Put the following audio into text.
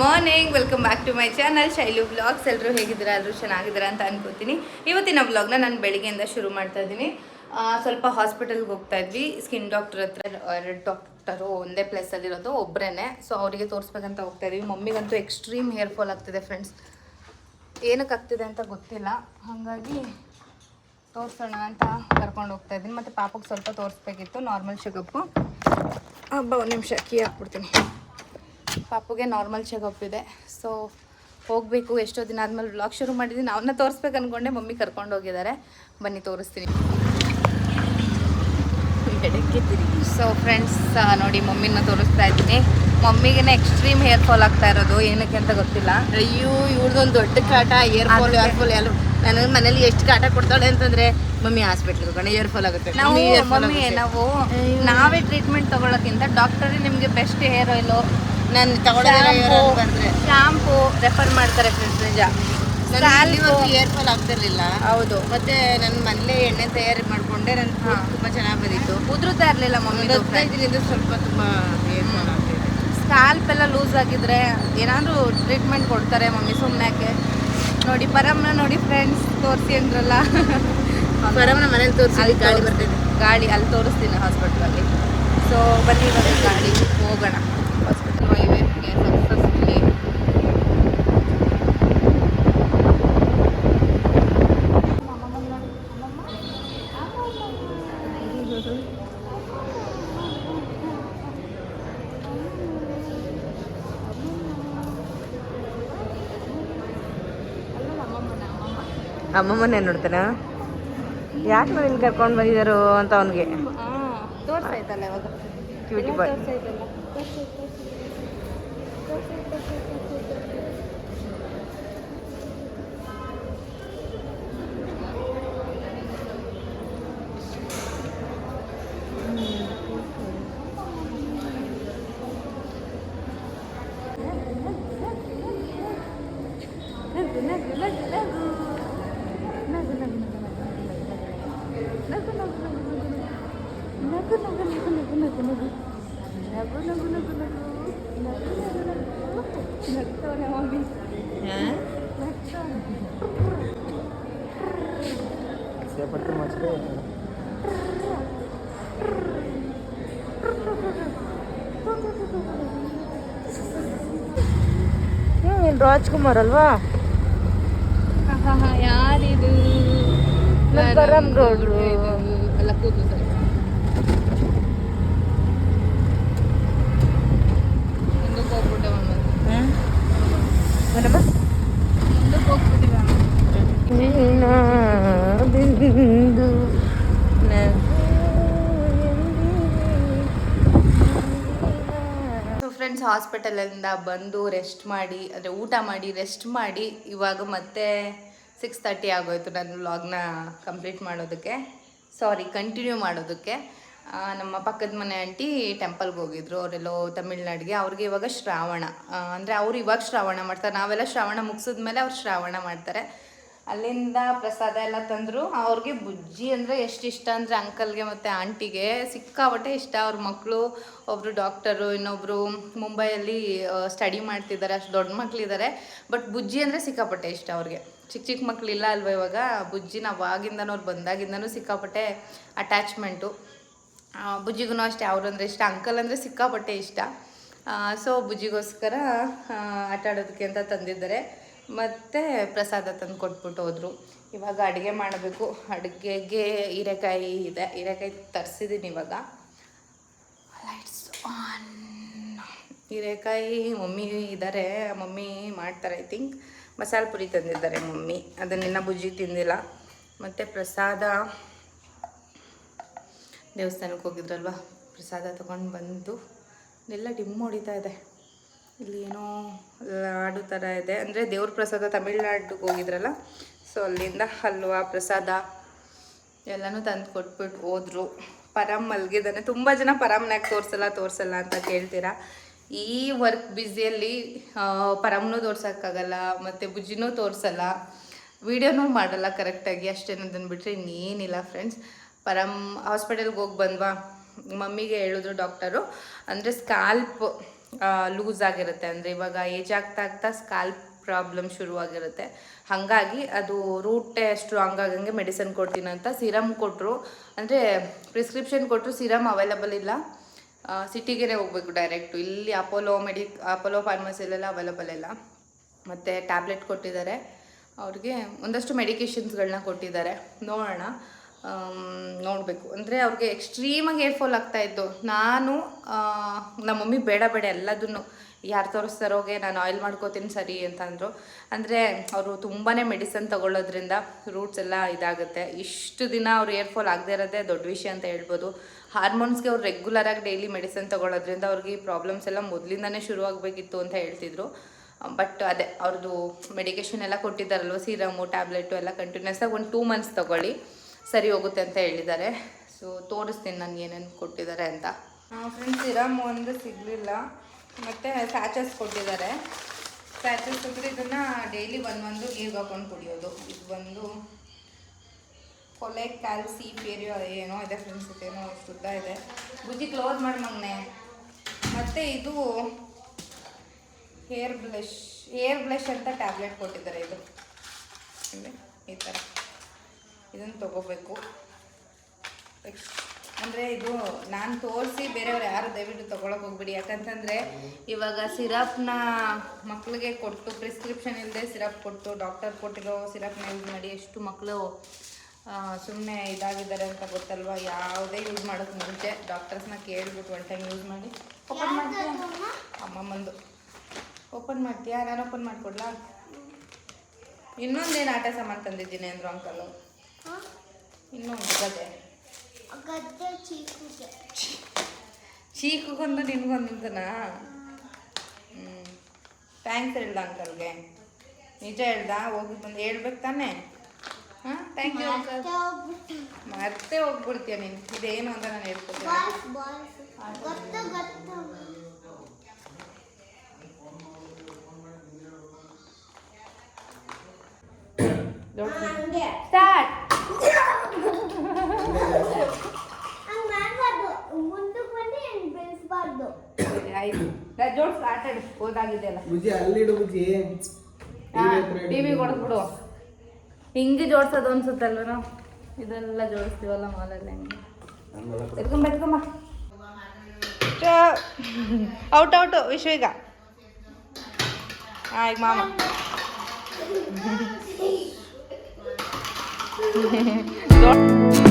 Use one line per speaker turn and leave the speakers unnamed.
Morning welcome back to my channel Shailu blogs ಎಲ್ಲರೂ ಹೇಗಿದ್ದೀರಾ? ಎಲ್ಲರೂ ಚೆನ್ನಾಗಿದ್ದೀರಾ ಅಂತ ಅನ್ಕೋತೀನಿ. ಇವತ್ತಿನ ಬ್ಲಾಗ್ನ ನಾನು ಬೆಳಿಗ್ಗೆಯಿಂದ ಶುರು ಮಾಡ್ತಾ ಇದ್ದೀನಿ. ಸ್ವಲ್ಪ ಹಾಸ್ಪಿಟಲ್ಗೆ ಹೋಗ್ತಾ ಇದ್ವಿ. ಸ್ಕಿನ್ ಡಾಕ್ಟರ್ ಹತ್ರ ಎರಡು ಡಾಕ್ಟರು ಒಂದೇ ಪ್ಲೇಸಲ್ಲಿರೋದು ಒಬ್ಬರೇ ಸೊ ಅವರಿಗೆ ತೋರಿಸ್ಬೇಕಂತ ಹೋಗ್ತಾ ಇದೀವಿ ಮಮ್ಮಿಗಂತೂ ಎಕ್ಸ್ಟ್ರೀಮ್ ಹೇರ್ ಫಾಲ್ ಆಗ್ತಿದೆ ಫ್ರೆಂಡ್ಸ್ ಏನಕ್ಕೆ ಆಗ್ತಿದೆ ಅಂತ ಗೊತ್ತಿಲ್ಲ. ಹಾಗಾಗಿ ತೋರಿಸೋಣ ಅಂತ ಕರ್ಕೊಂಡು ಹೋಗ್ತಾ ಇದ್ದೀನಿ. ಮತ್ತು ಪಾಪಕ್ಕೆ ಸ್ವಲ್ಪ ತೋರಿಸ್ಬೇಕಿತ್ತು ನಾರ್ಮಲ್ ಶುಗಪ್ಪು ಹಬ್ಬ ಒಂದು ನಿಮಿಷ ಕೀ ಹಾಕ್ಬಿಡ್ತೀನಿ. ಪಾಪುಗೆ ನಾರ್ಮಲ್ ಚೆಕಪ್ ಇದೆ. ಸೊ ಹೋಗಬೇಕು ಎಷ್ಟೋ ದಿನ ಆದಮೇಲೆ ವ್ಲಾಗ್ ಶುರು ಮಾಡಿದ್ದೀನಿ. ಅವನ್ನ ತೋರಿಸ್ಬೇಕು ಅಂದ್ಕೊಂಡೆ ಮಮ್ಮಿ ಕರ್ಕೊಂಡು ಹೋಗಿದ್ದಾರೆ. ಬನ್ನಿ ತೋರಿಸ್ತೀನಿ. ತಿರುಗಿ ಸೊ ಫ್ರೆಂಡ್ಸ್ ನೋಡಿ ಮಮ್ಮಿನ ತೋರಿಸ್ತಾ ಇದ್ದೀನಿ. ಮಮ್ಮಿಗೆ ಎಕ್ಸ್ಟ್ರೀಮ್ ಹೇರ್ ಫಾಲ್ ಆಗ್ತಾ ಇರೋದು. ಏನಕ್ಕೆ ಅಂತ ಗೊತ್ತಿಲ್ಲ.
ಅಯ್ಯೋ ಒಂದು ದೊಡ್ಡ ಕಾಟ ಏರ್ ಫಾಲ್ ಏರ್ ಫಾಲ್ ಎಲ್ಲ ನನಗೆ ಮನೇಲಿ ಎಷ್ಟು ಕಾಟ ಕೊಡ್ತಾಳೆ ಅಂತಂದ್ರೆ ಮಮ್ಮಿ ಹಾಸ್ಪಿಟ್ಲ್ ಕಣ ಏರ್ ಫಾಲ್ ಆಗುತ್ತೆ.
ನಾವು
ಮಮ್ಮಿ
ನಾವು ನಾವೇ ಟ್ರೀಟ್ಮೆಂಟ್ ತಗೊಳ್ಳೋಕ್ಕಿಂತ ಡಾಕ್ಟರೇ ನಿಮಗೆ ಬೆಸ್ಟ್ ಹೇರ್ ಆಯಿಲು
ನಾನು ತಗೊಳ್ಳೋದಿಲ್ಲ ಬಂದ್ರೆ.
ಶಾಂಪು ರೆಫರ್ ಮಾಡ್ತಾರೆ ಫ್ರೆಂಡ್ಸ್ ನಿಜ. Scalp-
ಏರ್ ಫಾಲ್ ಆಗ್ತಿರ್ಲಿಲ್ಲ.
ಹೌದು.
ಮತ್ತೆ ನನ್ನ ಮನೇಲೆ ಎಣ್ಣೆ ತಯಾರಿ ಮಾಡ್ಕೊಂಡೆ ನನ್ನ. ತುಂಬಾ ಚೆನ್ನಾಗಿ ಬಂದಿತ್ತು.
ಉದುರುತ್ತಾ ಇರಲಿಲ್ಲ ಮಮ್ಮಿ
ದಿನದಿಂದ ಸ್ವಲ್ಪ ತುಂಬಾ ಏರ್ ಫಾಲ್ ಆಗ್ತಿದೆ.
ಸ್ಕಾಲ್ಪ್ ಎಲ್ಲ ಲೂಸ್ ಆಗಿದ್ರೆ ಏನಾದರೂ ಟ್ರೀಟ್ಮೆಂಟ್ ಕೊಡ್ತಾರೆ ಮಮ್ಮಿ ಸುಮ್ಮನೆ ನೋಡಿ ಪರಮ್ನ ನೋಡಿ ಫ್ರೆಂಡ್ಸ್ ತೋರಿಸಿ ಅಂದ್ರಲ್ಲ.
ಪರಮ್ನ ಮನೇಲಿ ತೋರಿಸಿ
ಅಲ್ಲಿ
ಗಾಳಿ ಬರ್ತಿದೆ.
ಗಾಡಿ ಅಲ್ಲಿ ತೋರಿಸ್ತೀನಿ ಹಾಸ್ಪಿಟ್ಲಲ್ಲಿ ಸೊ ಬನ್ನಿ ಬನ್ನಿ ಗಾಡಿ ಹೋಗೋಣ.
ಅಮ್ಮಮ್ಮನೇ ನೋಡ್ತಾನ. ಯಾಕೆ ಮನೇಲಿ ಕರ್ಕೊಂಡು ಬಂದಿದ್ದಾರು ಅಂತ ಅವನಿಗೆ. Cutie boy
Love, love, love. ಸೇಪಟ್ಟು ಮಚ್ಚಿದೆ ಹ್ಞೂ
ನೀನು ರಾಜ್ಕುಮಾರ್ ಅಲ್ವಾ? ಗೌಡ್ರು.
ಕೂತು ಸರ್ ಮುಂದಕ್ಕೆ ಹೋಗ್ಬಿಟ್ಟೆ
ಬಿಂದು
ಫ್ರೆಂಡ್ಸ್ ಹಾಸ್ಪಿಟಲಿಂದ ಬಂದು ರೆಸ್ಟ್ ಮಾಡಿ ಅಂದರೆ ಊಟ ಮಾಡಿ ರೆಸ್ಟ್ ಮಾಡಿ ಇವಾಗ ಮತ್ತೆ ಸಿಕ್ಸ್ ತರ್ಟಿ ಆಗೋಯಿತು ನನ್ನ ವ್ಲಾಗ್ನ ಕಂಪ್ಲೀಟ್ ಮಾಡೋದಕ್ಕೆ. ಸಾರಿ ಕಂಟಿನ್ಯೂ ಮಾಡೋದಕ್ಕೆ. ನಮ್ಮ ಪಕ್ಕದ ಮನೆ ಆಂಟಿ ಟೆಂಪಲ್ಗೆ ಹೋಗಿದ್ರು. ಅವರೆಲ್ಲೋ ತಮಿಳ್ನಾಡಿಗೆ. ಅವ್ರಿಗೆ ಇವಾಗ ಶ್ರಾವಣ. ಅಂದರೆ ಅವ್ರು ಇವಾಗ ಶ್ರಾವಣ ಮಾಡ್ತಾರೆ. ನಾವೆಲ್ಲ ಶ್ರಾವಣ ಮುಗಿಸಿದ್ಮೇಲೆ ಅವ್ರು ಶ್ರಾವಣ ಮಾಡ್ತಾರೆ. ಅಲ್ಲಿಂದ ಪ್ರಸಾದ ಎಲ್ಲ ತಂದರು. ಅವ್ರಿಗೆ ಬುಜ್ಜಿ ಅಂದರೆ ಎಷ್ಟು ಇಷ್ಟ ಅಂದರೆ ಅಂಕಲ್ಗೆ ಮತ್ತು ಆಂಟಿಗೆ ಸಿಕ್ಕಾಪಟ್ಟೆ ಇಷ್ಟ. ಅವ್ರ ಮಕ್ಕಳು ಒಬ್ಬರು ಡಾಕ್ಟರು ಇನ್ನೊಬ್ಬರು ಮುಂಬೈಯಲ್ಲಿ ಸ್ಟಡಿ ಮಾಡ್ತಿದ್ದಾರೆ. ಅಷ್ಟು ದೊಡ್ಡ ಮಕ್ಕಳಿದ್ದಾರೆ ಬಟ್ ಬುಜ್ಜಿ ಅಂದರೆ ಸಿಕ್ಕಾಪಟ್ಟೆ ಇಷ್ಟ ಅವ್ರಿಗೆ. ಚಿಕ್ಕ ಚಿಕ್ಕ ಮಕ್ಕಳಿಲ್ಲ ಅಲ್ವಾ ಇವಾಗ? ಬುಜ್ಜಿ ನಾವು ಆಗಿಂದನೂ ಅವ್ರು ಬಂದಾಗಿಂದನೂ ಸಿಕ್ಕಾಪಟ್ಟೆ ಅಟ್ಯಾಚ್ಮೆಂಟು ಬುಜ್ಜಿಗೂ ಅಷ್ಟೇ, ಅವ್ರು ಅಂದರೆ ಇಷ್ಟ ಅಂಕಲ್ ಅಂದರೆ ಸಿಕ್ಕಾಪಟ್ಟೆ ಇಷ್ಟ. ಸೊ ಬುಜ್ಜಿಗೋಸ್ಕರ ಆಟ ಆಡೋದಕ್ಕೆ ಅಂತ ತಂದಿದ್ದಾರೆ. ಮತ್ತು ಪ್ರಸಾದ ತಂದು ಕೊಟ್ಬಿಟ್ಟು ಹೋದರು. ಇವಾಗ ಅಡುಗೆ ಮಾಡಬೇಕು. ಅಡುಗೆಗೆ ಹೀರೆಕಾಯಿ ಇದೆ. ಹೀರೆಕಾಯಿ ತರಿಸಿದ್ದೀನಿ ಇವಾಗ. ಲೈಟ್ಸ್ ಆನ್ ಹೀರೆಕಾಯಿ ಮಮ್ಮಿ ಇದ್ದಾರೆ ಮಮ್ಮಿ ಮಾಡ್ತಾರೆ ಐ ಥಿಂಕ್ ಮಸಾಲೆ ಪುರಿ ತಂದಿದ್ದಾರೆ ಮಮ್ಮಿ. ಅದನ್ನಿನ್ನ ಬುಜ್ಜಿ ತಿಂದಿಲ್ಲ. ಮತ್ತು ಪ್ರಸಾದ ದೇವಸ್ಥಾನಕ್ಕೆ ಹೋಗಿದ್ರಲ್ವ? ಪ್ರಸಾದ ತೊಗೊಂಡು ಬಂದು ಎಲ್ಲ ಡಿಮ್ ಹೊಡಿತಾ ಇದೆ. ಇಲ್ಲಿ ಏನೋ ಲಾಡು ಥರ ಇದೆ. ಅಂದರೆ ದೇವ್ರ ಪ್ರಸಾದ ತಮಿಳ್ನಾಡಿಗೆ ಹೋಗಿದ್ರಲ್ಲ? ಸೊ ಅಲ್ಲಿಂದ ಹಲ್ವಾ, ಪ್ರಸಾದ ಎಲ್ಲನೂ ತಂದು ಕೊಟ್ಬಿಟ್ಟು ಹೋದ್ರು. ಪರಮ್ ಮಲ್ಗಿದ್ದಾನೆ. ತುಂಬ ಜನ ಪರಮ್ನಾಗ ತೋರಿಸಲ್ಲ ತೋರಿಸಲ್ಲ ಅಂತ ಕೇಳ್ತೀರಾ? ಈ ವರ್ಕ್ ಬ್ಯುಸಿಯಲ್ಲಿ ಪರಮ್ನೂ ತೋರ್ಸೋಕ್ಕಾಗಲ್ಲ, ಮತ್ತು ಬುಜ್ಜಿನೂ ತೋರಿಸಲ್ಲ. ವಿಡಿಯೋನೂ ಮಾಡಲ್ಲ ಕರೆಕ್ಟಾಗಿ ಅಷ್ಟೇನದನ್ನು ಬಿಟ್ಟರೆ ಇನ್ನೇನಿಲ್ಲ ಫ್ರೆಂಡ್ಸ್ ಪರಮ್ ಹಾಸ್ಪಿಟಲ್ಗೆ ಹೋಗಿ ಬಂದ್ವಾ? ಮಮ್ಮಿಗೆ ಹೇಳಿದ್ರು ಡಾಕ್ಟರು ಅಂದರೆ ಸ್ಕಾಲ್ಪ್ ಲೂಸ್ ಆಗಿರುತ್ತೆ. ಅಂದರೆ ಇವಾಗ ಏಜ್ ಆಗ್ತಾ ಆಗ್ತಾ ಸ್ಕಾಲ್ಪ್ ಪ್ರಾಬ್ಲಮ್ ಶುರುವಾಗಿರುತ್ತೆ. ಹಾಗಾಗಿ ಅದು ರೂಟೆ ಸ್ಟ್ರಾಂಗ್ ಆಗಂಗೆ ಮೆಡಿಸನ್ ಕೊಡ್ತೀನಿ ಅಂತ ಸಿರಮ್ ಕೊಟ್ಟರು ಅಂದರೆ ಪ್ರಿಸ್ಕ್ರಿಪ್ಷನ್ ಕೊಟ್ಟರು ಸಿರಮ್ ಅವೈಲಬಲ್ ಇಲ್ಲ. ಸಿಟಿಗೆ ಹೋಗ್ಬೇಕು ಡೈರೆಕ್ಟು ಇಲ್ಲಿ ಅಪೋಲೋ ಮೆಡಿ ಅಪೋಲೋ ಫಾರ್ಮಸಿಲೆಲ್ಲ ಅವೈಲಬಲ್ ಇಲ್ಲ. ಮತ್ತು ಟ್ಯಾಬ್ಲೆಟ್ ಕೊಟ್ಟಿದ್ದಾರೆ. ಅವ್ರಿಗೆ ಒಂದಷ್ಟು ಮೆಡಿಕೇಷನ್ಸ್ಗಳನ್ನ ಕೊಟ್ಟಿದ್ದಾರೆ. ನೋಡೋಣ. ನೋಡಬೇಕು. ಅಂದರೆ ಅವ್ರಿಗೆ ಎಕ್ಸ್ಟ್ರೀಮಾಗಿ ಏರ್ಫಾಲ್ ಫಾಲ್ ಆಗ್ತಾಯಿತ್ತು ನಾನು ನಮ್ಮ ಮಮ್ಮಿ ಬೇಡ ಬೇಡ ಎಲ್ಲದನ್ನು. ಯಾರು ತೋರಿಸ್ತಾರೋಗೆ ನಾನು ಆಯಿಲ್ ಮಾಡ್ಕೋತೀನಿ ಸರಿ ಅಂತ ಅಂದರು. ಅಂದರೆ ಅವರು ತುಂಬಾ ಮೆಡಿಸನ್ ತಗೊಳ್ಳೋದ್ರಿಂದ ರೂಟ್ಸ್ ಎಲ್ಲ ಇದಾಗುತ್ತೆ. ಇಷ್ಟು ದಿನ ಅವ್ರು ಏರ್ಫಾಲ್ ಆಗದೆ ಇರೋದೇ ದೊಡ್ಡ ವಿಷಯ ಅಂತ ಹೇಳ್ಬೋದು. ಹಾರ್ಮೋನ್ಸ್ಗೆ ಅವ್ರು ರೆಗ್ಯುಲರಾಗಿ ಡೈಲಿ ಮೆಡಿಸನ್ ತಗೊಳ್ಳೋದ್ರಿಂದ ಅವ್ರಿಗೆ ಈ ಪ್ರಾಬ್ಲಮ್ಸ್ ಎಲ್ಲ ಮೊದಲಿಂದನೇ ಶುರುವಾಗಬೇಕಿತ್ತು ಅಂತ ಹೇಳ್ತಿದ್ರು. ಬಟ್ ಅದೇ ಅವ್ರದ್ದು ಮೆಡಿಕೇಶನ್ ಎಲ್ಲ ಕೊಟ್ಟಿದ್ದಾರಲ್ವ ಸೀರಮು ಟ್ಯಾಬ್ಲೆಟು ಎಲ್ಲ ಕಂಟಿನ್ಯೂಸ್ ಆಗಿ ಒಂದು ಟೂ ಮಂತ್ಸ್ ತೊಗೊಳ್ಳಿ. ಸರಿ ಹೋಗುತ್ತೆ ಅಂತ ಹೇಳಿದ್ದಾರೆ. ಸೊ ತೋರಿಸ್ತೀನಿ ನನಗೆ ಏನೇನು ಕೊಟ್ಟಿದ್ದಾರೆ ಅಂತ. ಫ್ರೆಂಡ್ಸ್ ಸಿರಮ್ ಒಂದು ಸಿಗಲಿಲ್ಲ. ಮತ್ತು ಸ್ಯಾಚಸ್ ಕೊಟ್ಟಿದ್ದಾರೆ. ಸ್ಯಾಚಸ್ ಅಂದರೆ ಇದನ್ನು ಡೈಲಿ ಒಂದೊಂದು ನೀರು ಹಾಕೊಂಡು ಕುಡಿಯೋದು. ಇದು ಬಂದು ಕೊಲೆ ಕ್ಯಾಲ್ಸಿ ಪೇರಿಯೋ ಏನೋ ಇದೆ ಫ್ರೆಂಡ್ಸ್ ಇದೇನೋ ಶುದ್ಧ ಇದೆ. ಬುದ್ಧಿ ಕ್ಲೋಸ್ ಮಾಡಿ ಮಗನೆ. ಮತ್ತು ಇದು ಹೇರ್ ಬ್ಲಷ್ ಹೇರ್ ಬ್ಲಷ್ ಅಂತ ಟ್ಯಾಬ್ಲೆಟ್ ಕೊಟ್ಟಿದ್ದಾರೆ ಇದು. ಈ ಥರ ಇದನ್ನು ತಗೋಬೇಕು. ಅಂದರೆ ಇದು ನಾನು ತೋರಿಸಿ ಬೇರೆಯವ್ರು ಯಾರು ದಯವಿಟ್ಟು ತೊಗೊಳಕ್ಕೆ ಹೋಗ್ಬಿಡಿ. ಯಾಕಂತಂದರೆ ಇವಾಗ ಸಿರಪ್ನ ಮಕ್ಕಳಿಗೆ ಕೊಟ್ಟು ಪ್ರಿಸ್ಕ್ರಿಪ್ಷನ್ ಇಲ್ಲದೆ ಸಿರಪ್ ಕೊಟ್ಟು ಡಾಕ್ಟರ್ ಕೊಟ್ಟಿರೋ ಸಿರಪ್ನ ಯೂಸ್ ಮಾಡಿ ಎಷ್ಟು ಮಕ್ಕಳು ಸುಮ್ಮನೆ ಇದಾಗಿದ್ದಾರೆ ಅಂತ ಗೊತ್ತಲ್ವ? ಯಾವುದೇ ಯೂಸ್ ಮಾಡೋಕ್ಕೆ ಮುಂಚೆ ಡಾಕ್ಟರ್ಸ್ನ ಕೇಳ್ಬಿಟ್ಟು ಒನ್ ಟೈಮ್ ಯೂಸ್ ಮಾಡಿ. ಓಪನ್ ಮಾಡ್ತೀಯ? ಅಮ್ಮಮ್ಮಂದು ಓಪನ್ ಮಾಡ್ತೀಯಾ? ನಾನು ಓಪನ್ ಮಾಡಿಕೊಡ್ಲಾ? ಇನ್ನೊಂದೇನು ಆಟ ಸಾಮಾನು ತಂದಿದ್ದೀನಿ ಅಂದರು ಅಂಕಲು ಇನ್ನೊಂದು ಗದೆ
ಗದ್ದೆ ಚೀಕುಗೆ.
ಚೀಕುಗೊಂದು ನಿನ್ಗೊಂದು ಅಂತನಾ ಹ್ಞೂ ಥ್ಯಾಂಕ್ಸ್ ಹೇಳ್ದ ಅಂಕಲ್ಗೆ ನಿಜ ಹೇಳ್ದ? ಹೋಗಿ ಬಂದು ಹೇಳ್ಬೇಕು ತಾನೆ. ಹಾಂ ಥ್ಯಾಂಕ್ ಯು ಅಂಕಲ್ ಮತ್ತೆ ಹೋಗ್ಬಿಡ್ತೀಯ ನೀನು. ಇದೇನು ಅಂತ ನಾನು ಹೇಳ್ಕೊತೀನಿ. ಸ್ಟಾರ್ಟ್
ಹಂಗ್ ಮಾಡ್ಬಾರ್ದು ಮುಂದಕ್ಕೆ ಬಂದು ಹೆಂಗ್ ಬೆಳೆಸ್ಬಾರ್ದು
ಆಯ್ತು. ಜೋಡ್ಸ್ ಆಟ ಆಡು. ಅಲ್ಲ.
ಬುಜ್ಜಿ ಅಲ್ಲಿಡು ಬುಜ್ಜಿ.
ಟಿವಿ ಕೊಡ್ಬಿಡು. ಹಿಂಗೆ ಜೋಡ್ಸೋದು ಅನ್ಸುತ್ತಲ್ವ ನಾವು ಇದೆಲ್ಲ ಜೋಡಿಸ್ತೀವಲ್ಲ ಮಾಲಲ್ಲಿ ಹೆಂಗೆ. ಎತ್ಕೊಂಬ ಎತ್ಕೊಂಬ. ಔಟ್ ಔಟು ವಿಶ್ವ ಈಗ ಹಾಂ ಈಗ ಮಾಮ.